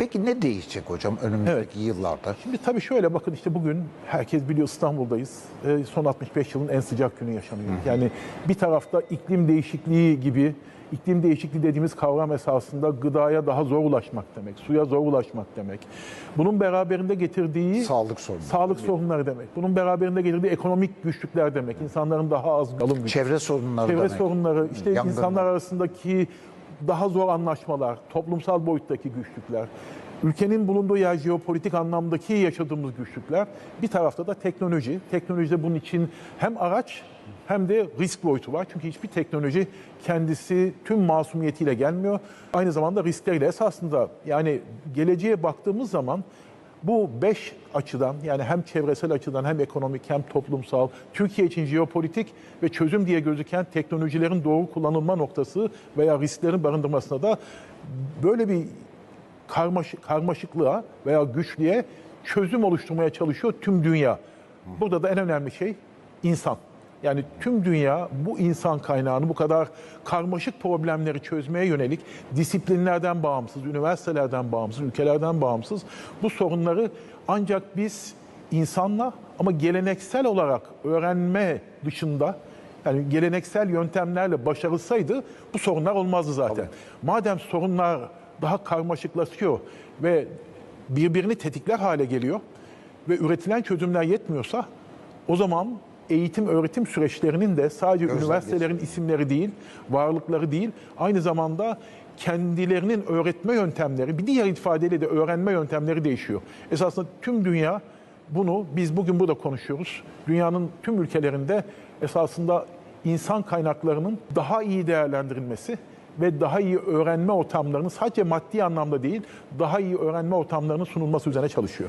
Peki ne değişecek hocam önümüzdeki yıllarda? Şimdi tabii şöyle bakın işte bugün herkes biliyor İstanbul'dayız. Ee, son 65 yılın en sıcak günü yaşanıyor. Yani bir tarafta iklim değişikliği gibi iklim değişikliği dediğimiz kavram esasında gıdaya daha zor ulaşmak demek, suya zor ulaşmak demek. Bunun beraberinde getirdiği Sağlık sorunu. sağlık sorunları demek. Bunun beraberinde getirdiği ekonomik güçlükler demek. İnsanların daha az alım gücü. Çevre sorunları Çevre demek. sorunları, işte Yangınlar. insanlar arasındaki daha zor anlaşmalar, toplumsal boyuttaki güçlükler, ülkenin bulunduğu yer jeopolitik anlamdaki yaşadığımız güçlükler, bir tarafta da teknoloji. Teknolojide bunun için hem araç hem de risk boyutu var. Çünkü hiçbir teknoloji kendisi tüm masumiyetiyle gelmiyor. Aynı zamanda riskleriyle esasında yani geleceğe baktığımız zaman bu beş açıdan yani hem çevresel açıdan hem ekonomik hem toplumsal, Türkiye için jeopolitik ve çözüm diye gözüken teknolojilerin doğru kullanılma noktası veya risklerin barındırmasına da böyle bir karmaşık, karmaşıklığa veya güçlüğe çözüm oluşturmaya çalışıyor tüm dünya. Burada da en önemli şey insan. Yani tüm dünya bu insan kaynağını bu kadar karmaşık problemleri çözmeye yönelik disiplinlerden bağımsız, üniversitelerden bağımsız, ülkelerden bağımsız bu sorunları ancak biz insanla ama geleneksel olarak öğrenme dışında yani geleneksel yöntemlerle başarılsaydı bu sorunlar olmazdı zaten. Madem sorunlar daha karmaşıklaşıyor ve birbirini tetikler hale geliyor ve üretilen çözümler yetmiyorsa o zaman eğitim öğretim süreçlerinin de sadece Gözden üniversitelerin isimleri değil, varlıkları değil, aynı zamanda kendilerinin öğretme yöntemleri, bir diğer ifadeyle de öğrenme yöntemleri değişiyor. Esasında tüm dünya bunu biz bugün burada konuşuyoruz. Dünyanın tüm ülkelerinde esasında insan kaynaklarının daha iyi değerlendirilmesi ve daha iyi öğrenme ortamlarının sadece maddi anlamda değil, daha iyi öğrenme ortamlarının sunulması üzerine çalışıyor.